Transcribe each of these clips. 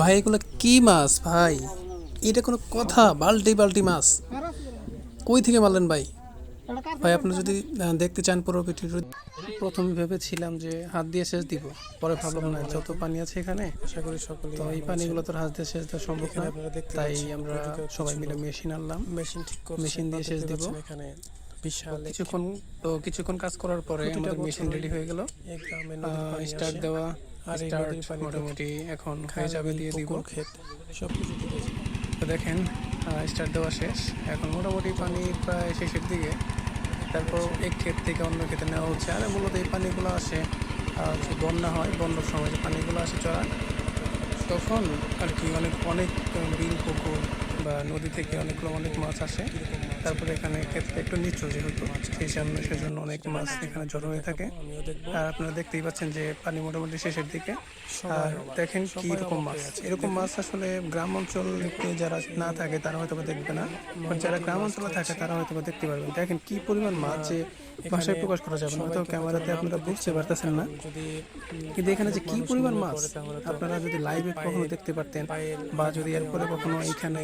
ভাই এগুলো কি মাছ ভাই? এটা কোনো কথা বাল্টি বাল্টি মাছ। কই থেকে মারলেন ভাই? ভাই আপনি যদি দেখতে চান পুরো ভিডিও প্রথমে ভেবেছিলাম যে হাত দিয়ে সেচ দিব পরে ভাবলাম না যত পানি আছে এখানে আশা করি সকলে তো এই পানিগুলো তো হাত দিয়ে সেচ দেওয়া সম্ভব না তাই আমরা সবাই মিলে মেশিন আনলাম। মেশিন ঠিক করছে মেশিন দিয়ে সেচ দিব। এখানে বিশাল কিছুক্ষণ তো কিছুক্ষণ কাজ করার পরে আমাদের মেশিন রেডি হয়ে গেল। স্টার্ট দেওয়া। আর এই মোটামুটি এখন হয়ে যাবে দিয়ে দিব। ক্ষেত সব কিছু তো দেখেন স্টার্ট দেওয়া শেষ। এখন মোটামুটি পানি প্রায় শেষের দিকে। তারপর এক ক্ষেত থেকে অন্য ক্ষেতে নেওয়া হচ্ছে। আর মূলত এই পানিগুলো আসে যে বন্যা হয় বন্যার সময় যে পানিগুলো আসে চড়া তখন আর কি অনেক অনেক বিল পুকুর বা নদী থেকে অনেকগুলো অনেক মাছ আসে। তারপরে এখানে ক্ষেত্রে একটু নিচু যেহেতু, সেই জন্য সেজন্য অনেক মাছ এখানে জড়ো হয়ে থাকে। আর আপনারা দেখতেই পাচ্ছেন যে পানি মোটামুটি শেষের দিকে। আর দেখেন কি রকম মাছ। এরকম মাছ আসলে গ্রাম অঞ্চলে যারা না থাকে, তারা হয়তো দেখবে না। যারা গ্রাম অঞ্চলে থাকে, তারা হয়তো বা দেখতে পারবেন। দেখেন কি পরিমাণ মাছ যে ভাষায় প্রকাশ করা যাবে না। হয়তো ক্যামেরাতে আপনারা বুঝতে পারতেছেন না। কিন্তু এখানে যে কি পরিমাণ মাছ, আপনারা যদি লাইভে কখনো দেখতে পারতেন, বা যদি এরপরে কখনো এখানে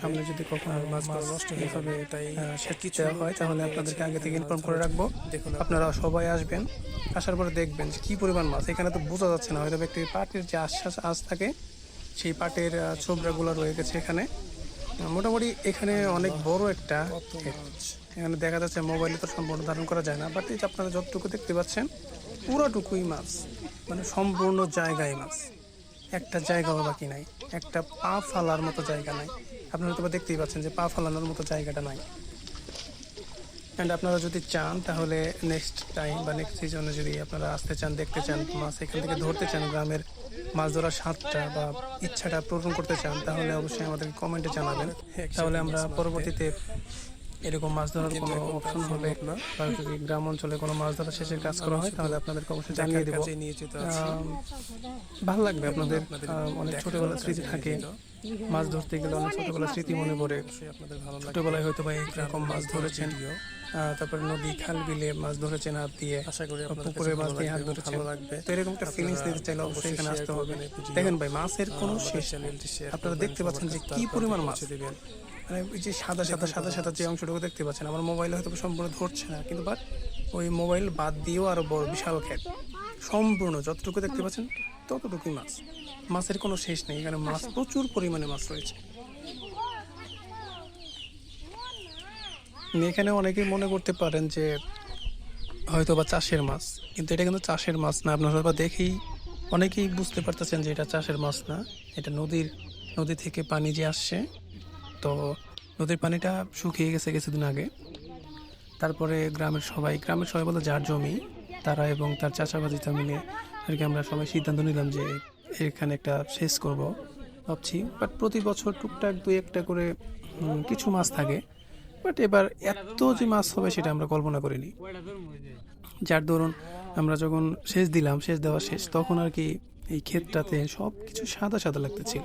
সামনে যদি কখনো মাছ নষ্ট হয়ে তাই সেট দেওয়া হয় তাহলে আপনাদেরকে আগে থেকে ইনফর্ম করে রাখব। দেখুন আপনারা সবাই আসবেন আসার পরে দেখবেন যে কি পরিমাণ মাছ। এখানে তো বোঝা যাচ্ছে না হয়তো একটি পাটের যে আশ্বাস আশ থাকে সেই পাটের আহ, ছোবড়াগুলো রয়ে গেছে এখানে মোটামুটি এখানে অনেক বড় একটা। এখানে দেখা যাচ্ছে মোবাইলে তো সম্পূর্ণ ধারণ করা যায় না বাট এই যে আপনারা যতটুকু দেখতে পাচ্ছেন পুরোটুকুই মাছ মানে সম্পূর্ণ জায়গায় মাছ। একটা জায়গাও বাকি নাই একটা পা ফালার মতো জায়গা নাই। আপনারা তো দেখতেই পাচ্ছেন যে পা ফালানোর মতো জায়গাটা নাই। অ্যান্ড আপনারা যদি চান তাহলে নেক্সট টাইম বা নেক্সট সিজনে যদি আপনারা আসতে চান দেখতে চান মাছ এখান থেকে ধরতে চান গ্রামের মাছ ধরার স্বাদটা বা ইচ্ছাটা পূরণ করতে চান তাহলে অবশ্যই আমাদেরকে কমেন্টে জানাবেন। তাহলে আমরা পরবর্তীতে এরকম মাছ ধরার কোনো অপশন হলে বা যদি গ্রাম অঞ্চলে কোনো মাছ ধরা শেষের কাজ করা হয় তাহলে আপনাদেরকে অবশ্যই জানিয়ে দেবো। ভালো লাগবে আপনাদের। অনেক ছোটবেলার স্মৃতি থাকে। মাছ ধরতে গেলে অনেক ছোটবেলার স্মৃতি মনে পড়ে। ছোটবেলায় হয়তো বা এইরকম মাছ ধরেছেন। তারপরে নদী খাল বিলে মাছ ধরেছেন হাত দিয়ে। আশা করি পুকুরে মাছ দিয়ে হাত ধরেছেন। ভালো লাগবে। তো এরকম একটা ফিলিংস নিতে চাইলে অবশ্যই এখানে আসতে হবে। দেখেন ভাই মাছের কোনো শেষ আপনারা দেখতে পাচ্ছেন যে কি পরিমাণ মাছ। দিবেন। মানে ওই যে সাদা সাদা সাদা সাদা যে অংশটুকু দেখতে পাচ্ছেন আমার মোবাইলে হয়তো সম্পূর্ণ ধরছে না কিন্তু বাট ওই মোবাইল বাদ দিয়েও আরও বড় বিশাল ক্ষেত সম্পূর্ণ যতটুকু দেখতে পাচ্ছেন ততটুকুই মাছ মাছের কোনো শেষ নেই এখানে মাছ প্রচুর পরিমাণে মাছ রয়েছে। এখানে অনেকেই মনে করতে পারেন যে হয়তো বা চাষের মাছ কিন্তু এটা কিন্তু চাষের মাছ না। আপনারা হয়তো বা দেখেই অনেকেই বুঝতে পারতেছেন যে এটা চাষের মাছ না এটা নদীর নদী থেকে পানি যে আসছে। তো নদীর পানিটা শুকিয়ে গেছে কিছুদিন আগে। তারপরে গ্রামের সবাই গ্রামের সবাই বলতে যার জমি, তারা এবং তার চাষাবাদিতা মিলে আর কি আমরা সবাই সিদ্ধান্ত নিলাম যে এখানে একটা শেষ করব, ভাবছি। বাট প্রতি বছর টুকটাক দুই একটা করে কিছু মাছ থাকে। বাট এবার এত যে মাছ হবে সেটা আমরা কল্পনা করিনি। যার দরুন আমরা যখন শেষ দিলাম শেষ দেওয়া শেষ, তখন আর কি এই ক্ষেতটাতে সব কিছু সাদা সাদা লাগতেছিল।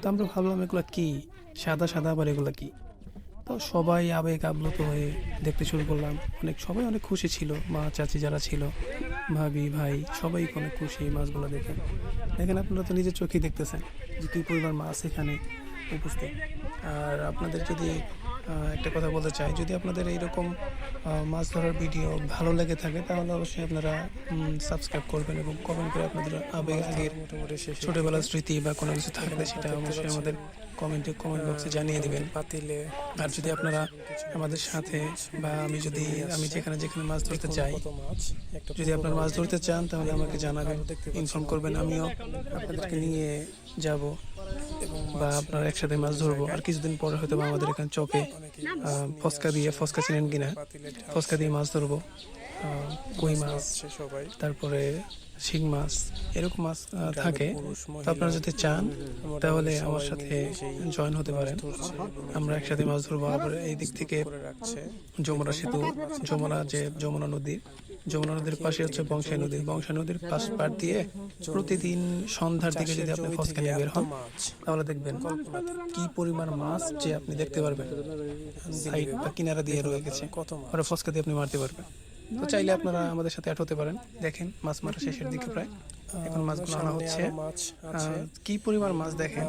তো আমরা ভাবলাম, এগুলো কি? সাদা সাদা আবার এগুলো কি? তো সবাই আবেগ আপ্লুত হয়ে দেখতে শুরু করলাম। অনেক, সবাই অনেক খুশি ছিল। মা, চাচি যারা ছিল, ভাবি, ভাই, সবাই অনেক খুশি এই মাছগুলো দেখে। দেখেন, আপনারা তো নিজের চোখেই দেখতেছেন যে কী পরিমাণ মাছ এখানে উপস্থিত। আর আপনাদের যদি একটা কথা বলতে চাই। যদি আপনাদের এইরকম মাছ ধরার ভিডিও ভালো লেগে থাকে তাহলে অবশ্যই আপনারা সাবস্ক্রাইব করবেন এবং কমেন্ট করে আপনাদের আবেগ আগের ছোটবেলার স্মৃতি বা কোনো কিছু থাকলে সেটা অবশ্যই আমাদের কমেন্টে কমেন্ট বক্সে জানিয়ে দিবেন। পাতিলে আর যদি আপনারা আমাদের সাথে বা আমি যদি আমি যেখানে যেখানে মাছ ধরতে চাই যদি আপনারা মাছ ধরতে চান তাহলে আমাকে জানাবেন ইনফর্ম করবেন। আমিও আপনাদেরকে নিয়ে যাব। বা আপনার একসাথে মাছ ধরবো। আর কিছুদিন পরে হয়তো আমাদের এখানে আহ, ফসকা দিয়ে ফসকা চিনেন কিনা ফসকা দিয়ে মাছ ধরবো। কই মাছ সবাই। তারপরে শিং মাছ এরকম মাছ থাকে। তো আপনারা যদি চান তাহলে আমার সাথে জয়েন হতে পারেন। আমরা একসাথে মাছ ধরবো আবার এই দিক থেকে যমুনা সেতু যমুনা যে যমুনা নদী যমুনা নদীর পাশে হচ্ছে বংশাই নদী। বংশাই নদীর পাশ পার দিয়ে প্রতিদিন সন্ধ্যার দিকে যদি আপনি ফসকা নিয়ে বের হন তাহলে দেখবেন কি পরিমাণ মাছ যে আপনি দেখতে পারবেন। সাইড বা কিনারা দিয়ে রয়ে গেছে। কত ফসকা দিয়ে আপনি মারতে পারবেন। তো চাইলে আপনারা আমাদের সাথে অ্যাড হতে পারেন। দেখেন মাছ মারা শেষের দিকে প্রায়। এখন মাছগুলো আনা হচ্ছে। মাছ কি পরিমাণ মাছ দেখেন?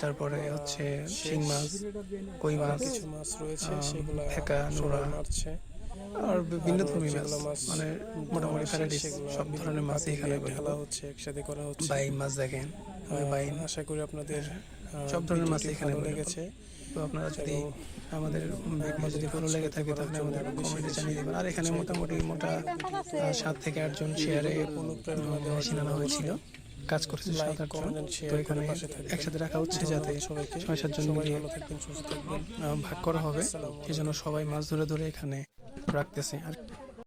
তারপরে হচ্ছে শিং মাছ কই মাছ কিছু মাছ রয়েছে সেগুলো ফেকা, নোরা। আর বিভিন্ন আরও ধর্মী মাছ মানে মোটামুটি ভ্যারাইটিস সব ধরনের মাছই এখানে available। হচ্ছে একসাথে করা হচ্ছে। বাইম মাছ দেখেন আহ, বাইম আশা করি আপনাদের আহ, সব ধরনের মাছ এখানে। লেগেছে তো আপনারা যদি আমাদের ভিডিও যদি ভালো লেগে থাকে তাহলে আমাদের কমেন্টে জানিয়ে দেবেন। আর এখানে মোটামুটি মোটা সাত থেকে আটজন শেয়ারে অনুপ্রেরণা মেশিন হয়েছিল। কাজ করেছে সাত আটজন তো এখানে একসাথে রাখা হচ্ছে যাতে সবাইকে। ছয় সাতজন মিলিয়ে ভাগ করা হবে। আসসালামু এই জন্য সবাই মাছ ধরে ধরে এখানে রাখতেছে। আর